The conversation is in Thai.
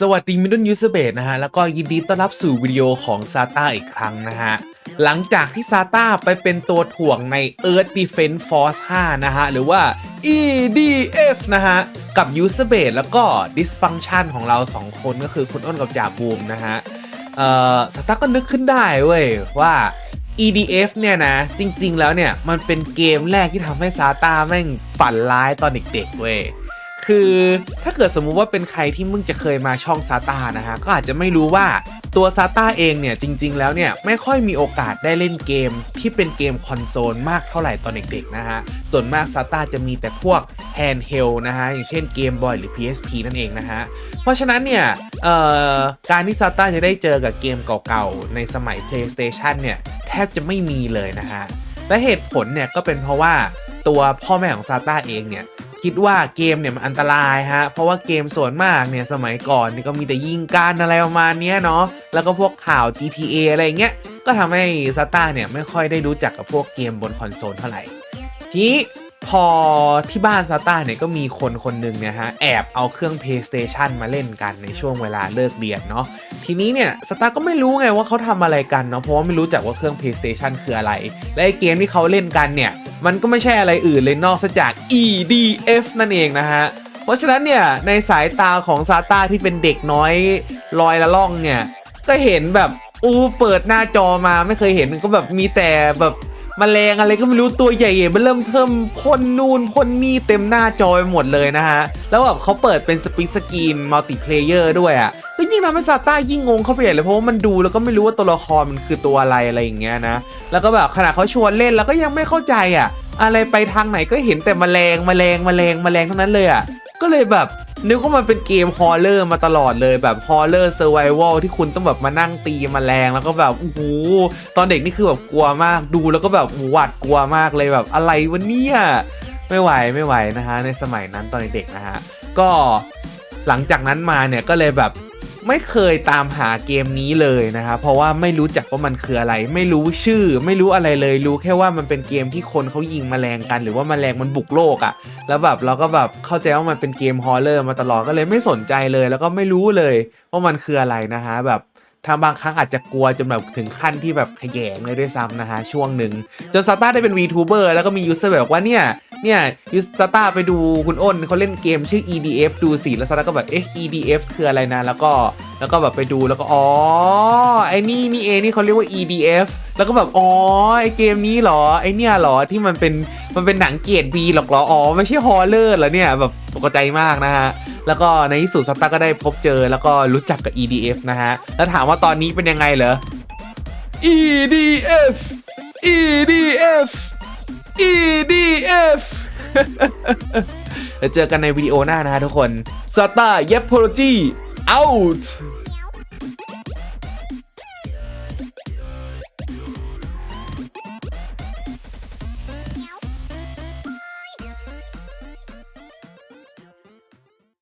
สวัสดีมิดเดิลยูสเบดนะฮะ แล้วก็ยินดีต้อนรับสู่วิดีโอของซาต้าอีกครั้งนะฮะ หลังจากที่ซาต้าไปเป็นตัวถ่วงใน Earth Defense Force 5 นะฮะ หรือว่า EDF นะฮะ กับยูสเบดแล้วก็ Dysfunction ของเรา 2 คนก็คือคุณอ้นกับจ่าบูมนะฮะ เอ่อซาต้าก็นึกขึ้นได้เว้ย ว่า EDF เนี่ยนะ จริงๆแล้วเนี่ย มันเป็นเกมแรกที่ทำให้ซาต้าแม่งฝันร้ายตอนเด็กๆเว้ย คือถ้าเกิดสมมุติว่าเป็นใครที่มึงจะเคยมาช่องซาตานะฮะก็อาจจะไม่รู้ว่าตัวซาต้าเองเนี่ยจริง ๆ แล้วเนี่ยไม่ค่อยมีโอกาสได้เล่นเกมที่เป็นเกมคอนโซลมากเท่าไหร่ตอนเด็กๆนะฮะส่วนมากซาต้าจะมีแต่พวกแฮนด์เฮลนะฮะอย่างเช่นเกมบอยหรือ PSP นั่นเองนะฮะเพราะฉะนั้นเนี่ยการที่ซาต้าจะได้เจอกับเกมเก่าๆ ในสมัย PlayStation เนี่ยแทบจะไม่มีเลยนะฮะและเหตุผลเนี่ยก็เป็นเพราะว่าตัวพ่อแม่ของซาต้าเองเนี่ย คิดว่าเกมเนี่ยมันอันตรายฮะ เพราะว่าเกมส่วนมากเนี่ยสมัยก่อนนี่ก็มีแต่ยิงกันอะไรประมาณนี้เนาะ แล้วก็พวกข่าว GTA อะไรเงี้ย ก็ทำให้ซาต้าเนี่ยไม่ค่อยได้รู้จักกับพวกเกมบนคอนโซลเท่าไหร่ ทีนี้ พอที่บ้านซาต้าเนี่ยก็มีคนคนหนึ่งเนี่ยฮะแอบเอาเครื่อง PlayStation มาเล่นกันในช่วงเวลาเลิกเรียนเนาะทีนี้เนี่ยสตาร์ก็ไม่รู้ไงว่าเขาทำอะไรกันเนาะเพราะว่าไม่รู้จักว่าเครื่อง PlayStation คืออะไร และไอเกมที่เขาเล่นกันเนี่ย มันก็ไม่ใช่อะไรอื่นเลยนอกจาก EDF นั่นเองนะฮะเพราะฉะนั้นเนี่ยในสายตาของซาต้าที่เป็นเด็กน้อยลอยละล่องเนี่ยก็เห็นแบบอู้เปิดหน้าจอมาไม่เคยเห็นก็แบบมีแต่แบบ มแมลงอะไรก็ไม่รู้ตัวใหญ่ๆมันเริ่มเทิมพ่นนูนพ่นนี่เต็มหน้าจอไปหมดเลยนะฮะ แล้วแบบเขาเปิดเป็นสปีดสกรีนมัลติเพลเยอร์ด้วยอะก็ยิ่งทำให้ซาต้ายิ่งงงเข้าไปใหญ่เลยเพราะว่ามันดูแล้วก็ไม่รู้ว่าตัวละครมันคือตัวอะไรอะไรอย่างเงี้ยนะ แล้วก็แบบขณะเขาชวนเล่นแล้วก็ยังไม่เข้าใจอะ อะไรไปทางไหนก็เห็นแต่แมลงแมลงแมลงแมลงทั้งนั้นเลยอะก็เลยแบบ นึกว่ามันเป็นเกมฮอลเลอร์มาตลอดเลยแบบฮอลเลอร์เซอร์ไวเวลที่คุณต้องแบบมานั่งตีมแมลงแล้วก็แบบโอ้โหตอนเด็กนี่คือแบบกลัวมากดูแล้วก็แบบหวาดกลัวมากเลยแบบอะไรวะเนี่ยไม่ไหวไม่ไหวนะฮะในสมัยนั้นตอนเด็กๆนะฮะก็หลังจากนั้นมาเนี่ยก็เลยแบบ ไม่เคยตามหาเกมนี้เลยนะครับเพราะว่าไม่รู้จักว่ามันคืออะไร ไม่รู้ชื่อ ไม่รู้อะไรเลย รู้แค่ว่ามันเป็นเกมที่คนเขายิงแมลงกัน หรือว่าแมลงมันบุกโลกอะ่ะ แล้วแบบเราก็แบบเข้าใจว่ามันเป็นเกมฮอลเลอร์มาตลอดก็เลยไม่สนใจเลย แล้วก็ไม่รู้เลยว่ามันคืออะไรนะฮะแบบ ทางบางครั้งอาจจะกลัวจนแบบถึงขั้นที่แบบขยงเลยด้วยซ้ำนะฮะช่วงหนึ่งจนซาต้าได้เป็น VTuber แล้วก็มียูเซอร์แบบว่าเนี่ยเนี่ยยูซาต้าไปดูคุณอ้นเขาเล่นเกมชื่อ EDF ดูสิแล้วซาต้าก็แบบเอ๊ะ EDF คืออะไรนะ แล้วก็แล้วก็แบบไปดูแล้วก็อ๋อไอ้นี่นี่เองนี่เขาเรียกว่า EDF แล้วก็แบบอ๋อไอเกมนี้เหรอไอเนี่ยเหรอที่มันเป็นมันเป็นหนังเกียรติบีหรอกหรออ๋อไม่ใช่ฮอลเลอร์เหรอเนี่ยแบบตกใจมากนะฮะ แล้วก็ในที่สุดซัตตาก็ได้พบเจอแล้วก็รู้จักกับ EDF นะฮะ แล้วถามว่าตอนนี้เป็นยังไงเหรอ EDF EDF EDF แล้วเจอกันในวิดีโอหน้านะฮะทุกคนซัตตาเยปโพโลจี out